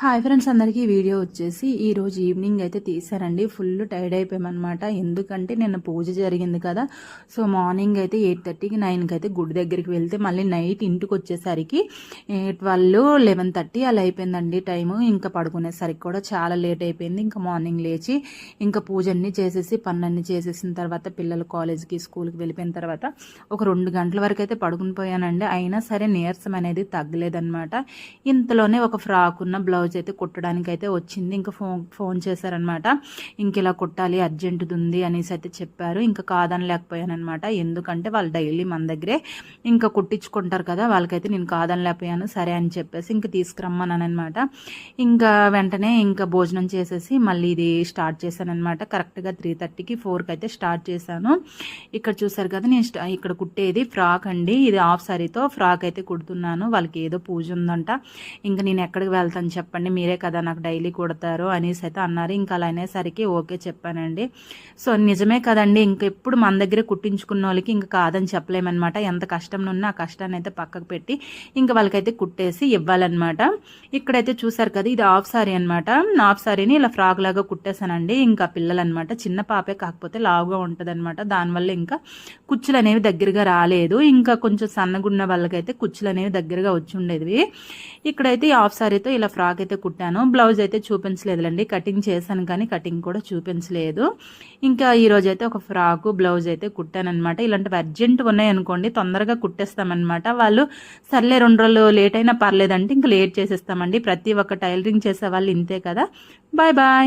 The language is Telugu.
హాయ్ ఫ్రెండ్స్ అందరికీ వీడియో వచ్చేసి ఈ రోజు ఈవినింగ్ అయితే తీసానండి ఫుల్ టైర్డ్ అయిపోయామన్నమాట. ఎందుకంటే నిన్న పూజ జరిగింది కదా. సో మార్నింగ్ అయితే ఎయిట్ థర్టీకి నైన్కి అయితే గుడి దగ్గరికి వెళ్తే మళ్ళీ నైట్ ఇంటికి వచ్చేసరికి ట్వెల్వ్ లెవెన్ థర్టీ అలా అయిపోయిందండి టైము ఇంకా పడుకునేసరికి కూడా చాలా లేట్ అయిపోయింది. ఇంకా మార్నింగ్ లేచి ఇంకా పూజ అన్నీ చేసేసి పనులన్నీ చేసేసిన తర్వాత పిల్లలు కాలేజ్కి స్కూల్కి వెళ్ళిపోయిన తర్వాత ఒక రెండు గంటల వరకు అయితే పడుకుని పోయానండి. అయినా సరే నీరసం అనేది తగ్గలేదన్నమాట. ఇంతలోనే ఒక ఫ్రాక్ ఉన్న బ్లౌజ్ బ్లౌజ్ అయితే కుట్టడానికి అయితే వచ్చింది. ఇంకా ఫోన్ ఫోన్ చేశారనమాట. ఇంక ఇలా కుట్టాలి అర్జెంటుది ఉంది అనేసి అయితే చెప్పారు. ఇంకా కాదనలేకపోయానమాట ఎందుకంటే వాళ్ళు డైలీ మన దగ్గరే ఇంకా కుట్టించుకుంటారు కదా వాళ్ళకైతే నేను కాదని లేకపోయాను సరే అని చెప్పేసి ఇంకా తీసుకురమ్మన్నాను ఇంకా వెంటనే ఇంకా భోజనం చేసేసి మళ్ళీ ఇది స్టార్ట్ చేశానమాట కరెక్ట్గా త్రీ థర్టీకి ఫోర్కి అయితే స్టార్ట్ చేశాను. ఇక్కడ చూసారు కదా నేను ఇక్కడ కుట్టేది ఫ్రాక్ అండి. ఇది హాఫ్ సారీతో ఫ్రాక్ అయితే కుడుతున్నాను. వాళ్ళకి ఏదో పూజ ఉందంట. ఇంకా నేను ఎక్కడికి వెళ్తాను చెప్పండి. చెప్పండి మీరే కదా నాకు డైలీ కుడతారు అనేసి అయితే అన్నారు. ఇంకా అలా అనేసరికి ఓకే చెప్పానండి. సో నిజమే కదండి ఇంక ఎప్పుడు మన దగ్గర కుట్టించుకున్న వాళ్ళకి ఇంకా కాదని చెప్పలేమన్నమాట. ఎంత కష్టం ఉన్నా ఆ కష్టాన్ని అయితే పక్కకు పెట్టి ఇంకా వాళ్ళకైతే కుట్టేసి ఇవ్వాలన్నమాట. ఇక్కడైతే చూసారు కదా ఇది హాఫ్ సారీ అనమాట హాఫ్ సారీని ఇలా ఫ్రాక్ లాగా కుట్టేశానండి. ఇంకా పిల్లలు అనమాట చిన్న పాపే కాకపోతే లావుగా ఉంటుంది అనమాట దానివల్ల ఇంకా కుచ్చులు అనేవి దగ్గరగా రాలేదు. ఇంకా కొంచెం సన్నగున్న వాళ్ళకైతే కుచ్చులు అనేవి దగ్గరగా వచ్చి ఉండేవి. ఇక్కడైతే హాఫ్ సారీతో ఇలా ఫ్రాక్ అయితే కుట్టాను. బ్లౌజ్ అయితే చూపించలేదులండి. కటింగ్ చేశాను కానీ కటింగ్ కూడా చూపించలేదు. ఇంకా ఈరోజు అయితే ఒక ఫ్రాకు బ్లౌజ్ అయితే కుట్టానమాట ఇలాంటివి అర్జెంట్ ఉన్నాయనుకోండి తొందరగా కుట్టేస్తామన్నమాట. వాళ్ళు సర్లే రెండు రోజులు లేట్ అయినా పర్లేదంటే ఇంకా లేట్ చేసేస్తామండి. ప్రతి ఒక్క టైలరింగ్ చేసే వాళ్ళు ఇంతే కదా. Bye bye.